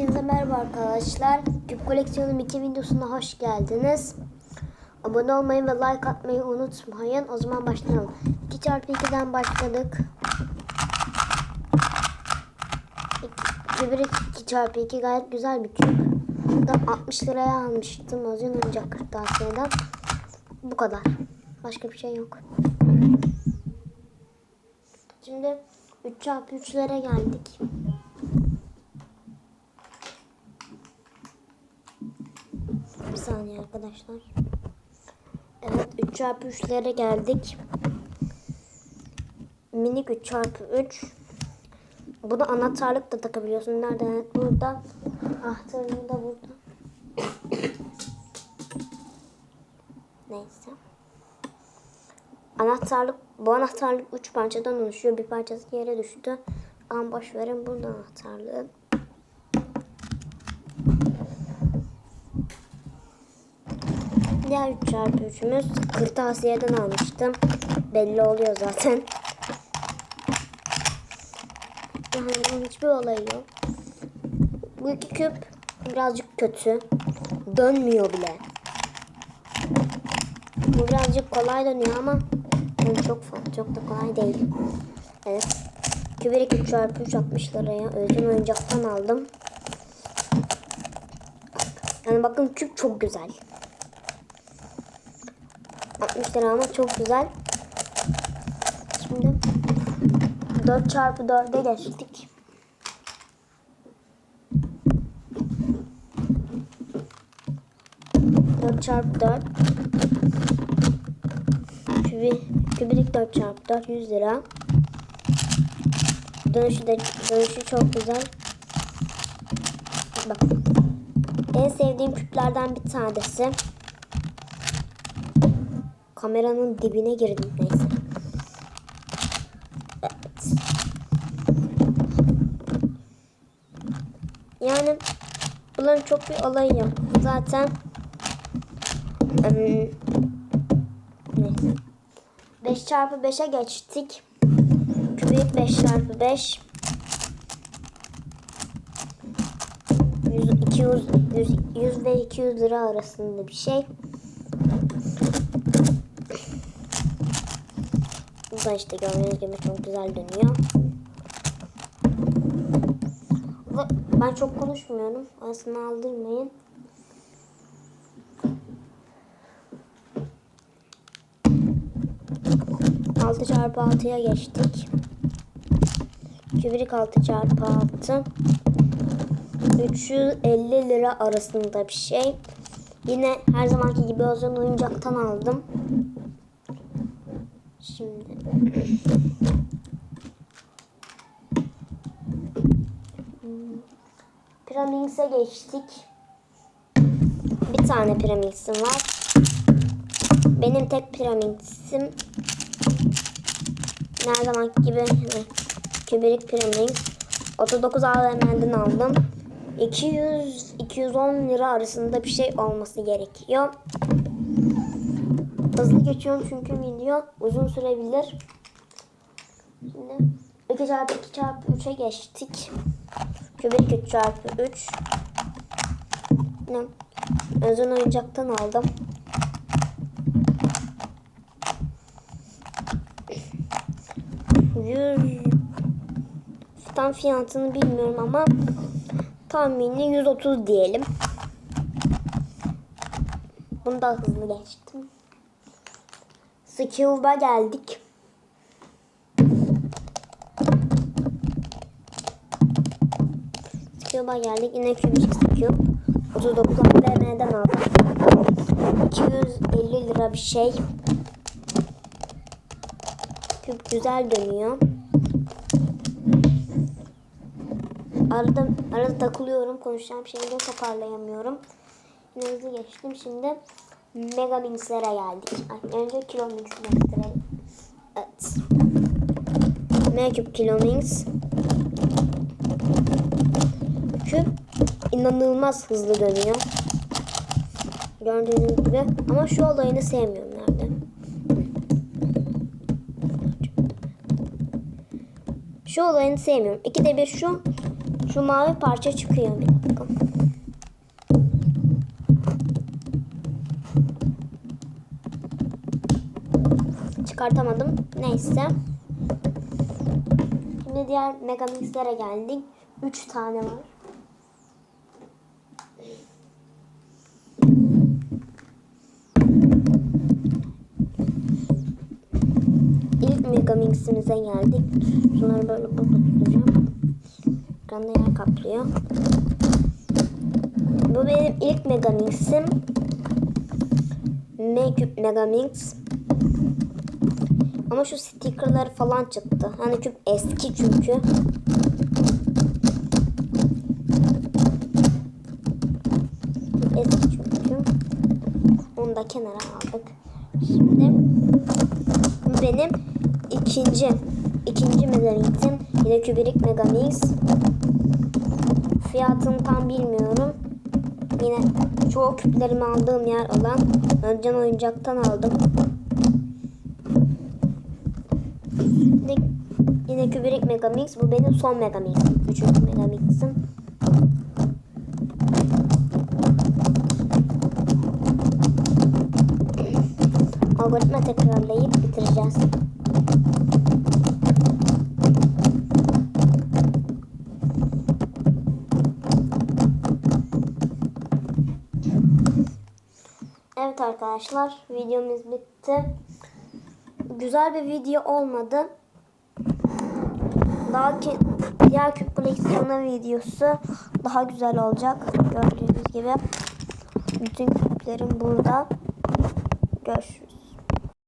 Hepinize merhaba arkadaşlar. Küp koleksiyonum 2 videosuna hoş geldiniz. Abone olmayı ve like atmayı unutmayın. O zaman başlayalım. 2x2'den başladık. Kübür 2x2 gayet güzel bir küp. Da 60 liraya almıştım. Özün oyuncak kırtasiyeden. Bu kadar. Başka bir şey yok. Şimdi 3x3'lere geldik. Bir saniye arkadaşlar. Evet 3 çarpı 3'lere geldik. Minik 3 çarpı 3. Bunu anahtarlık da takabiliyorsun. Nerede? Evet, burada. Anahtarını da burada. Neyse. Anahtarlık, bu anahtarlık 3 parçadan oluşuyor. Bir parçası yere düştü. Ama boş verin burada anahtarlığı. Diğer 3 çarpı 3'ümüz kırtasiyeden almıştım. Belli oluyor zaten. Yani hiçbir olayı yok. Bu iki küp birazcık kötü. Dönmüyor bile. Bu birazcık kolay dönüyor ama çok çok da kolay değil. Evet. Küberi 2 çarpı 3 60 liraya ödün oyuncaktan aldım. Yani bakın küp çok güzel. 60 lira ama çok güzel. Şimdi 4 çarpı 4'e geçtik. Dört çarpı dört. Kübi, kübilik 4 çarpı 4 100 lira. Dönüşü de dönüşü çok güzel. Bak. En sevdiğim küplerden bir tanesi. Kameranın dibine girdim neyse. Evet. Yani bunların çok bir olayı yok. Zaten ım, neyse. 5 çarpı 5'e geçtik. Kübik 5 çarpı 5. 100, 200, 100, 100 ve 200 lira arasında bir şey. Bu da işte gördüğünüz gibi çok güzel dönüyor. Ve ben çok konuşmuyorum. Aslında aldırmayın. Altı çarpı altıya geçtik. Kübrik altı çarpı altı. 350 lira arasında bir şey. Yine her zamanki gibi özel oyuncaktan aldım. Şimdi Piramids'e geçtik. Bir tane Piramids'im var. Benim tek Piramids'im her zamanki gibi kübrik Piramids. 39 AVM'den aldım. 200 210 lira arasında bir şey olması gerekiyor. Hızlı geçiyorum çünkü video uzun sürebilir. Şimdi 2 çarpı 2 çarpı 3'e geçtik. Kübik 3 çarpı 3. Ne? Özel oyuncaktan aldım. Yüz tam fiyatını bilmiyorum ama tahmini 130 diyelim. Bunu da hızlı geçtim. Skill'da geldik. Skill'da geldik. Yine kübik skill. 39 AVM'den aldım. 250 lira bir şey. Küp güzel dönüyor. Arada, arada takılıyorum. Konuşacağım şeyleri toparlayamıyorum. Yine hızlı geçtim. Şimdi Mega Minx'lere geldik. Ay, önce Kilo gösterelim. Evet. Mega Kilo Minx. Küp inanılmaz hızlı dönüyor. Gördüğünüz gibi. Ama şu olayını sevmiyorum. Nerede? Şu olayını sevmiyorum. İkide bir şu Şu mavi parça çıkıyor bir Çıkartamadım. Neyse. Şimdi diğer Megamix'lere geldik. 3 tane var. İlk Megamix'imize geldik. Şunları böyle burada tutacağım. Ekranda yer kaplıyor. Bu benim ilk Megamix'im. Megcube Megamix. Ama şu stickerları falan çıktı. Hani küp eski çünkü. Eski çünkü. Onu da kenara aldık. Şimdi benim ikinci ikinci Megamix'im. Yine kübirik Megamix. Fiyatını tam bilmiyorum. Yine çoğu küplerimi aldığım yer olan Öncan Oyuncak'tan aldım. Yine, yine kübirik Megamix. Bu benim son Megamix. Üçüncü Megamix'im. Algoritma tekrarlayıp bitireceğiz. Evet arkadaşlar videomuz bitti. Güzel bir video olmadı. Daha ki diğer küp koleksiyonu videosu daha güzel olacak. Gördüğünüz gibi bütün küplerim burada. Görüşürüz.